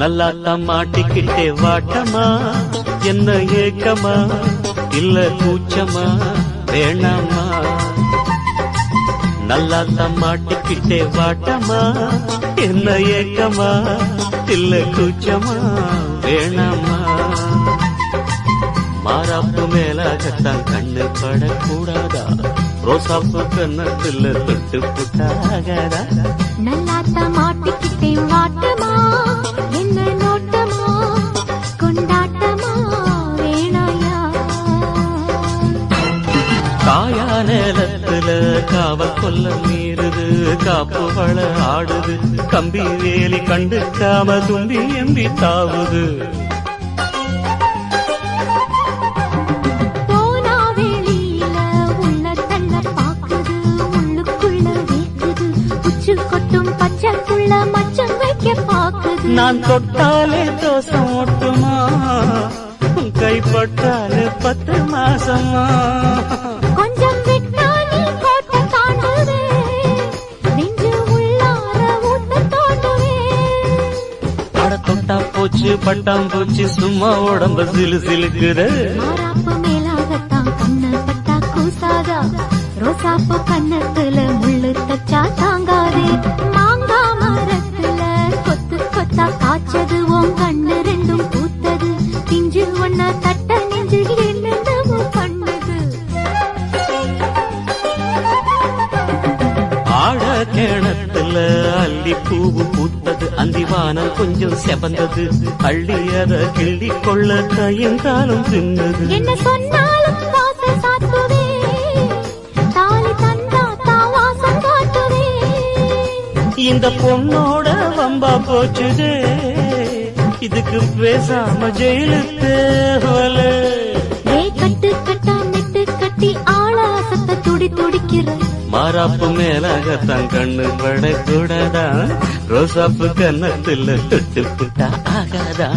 நல்லா தான் மாட்டிக்கிட்டே வாட்டமா என்ன ஏக்கமா இல்ல கூச்சமா வேணாமா நல்லா தான் மாட்டிக்கிட்டே வாட்டமா என்ன ஏக்கமா இல்ல கூச்சமா வேணாமா மாறாப்பு மேலாகத்தான் கண்ணு படக்கூடாதா? ரோசாப்பு கண்ணத்தில் தொட்டு புட்டாகாதா? நல்லாத்த மாட்டிக்கிட்டேன் காயா நேலத்துல காவல் கொல்ல மீறுது காப்பு வள ஆடுது கம்பி வேலி கண்டுக்காம தும்பி எம்பி தாவுது. நான் தொட்டாலே தோசம் ஒட்டுமா கைப்பட்டாலே பத்து மாசமா? போச்சு பட்டாம் போச்சு சும்மா உடம்ப சிலு சிலுக்குது. ரோசாப்பு கண்ணத்துல முள்ளு தச்சா தாங்காதே? மாங்கா மரத்துல கொத்து கொத்தா காய்ச்சது உன் கண்ணு ரெண்டும் பூத்தது. பிஞ்சு ஒன்ன தட்ட நெஞ்சு கிணத்துல அள்ளி பூவு பூத்தது அந்திவானம் கொஞ்சம் செவந்தது. அள்ளி அத கிள்ளி கொள்ள கையங்காலம் தின்னது. என்ன சொன்னாலும் வாசல் சாத்துவே தாலி தந்தா தான் வாசம் காட்டுவே இந்த பொண்ணோட வம்பா போச்சுதே. இதுக்கு பேசாம ஜெயிலுக்கு தேவல துடிக்கிற மாறாப்பு மேலாகத்தான் கண்ணு படக்கூடாதா ரோசாப்பு கன்னத்தில் தொட்டு புட்டா ஆகாதா?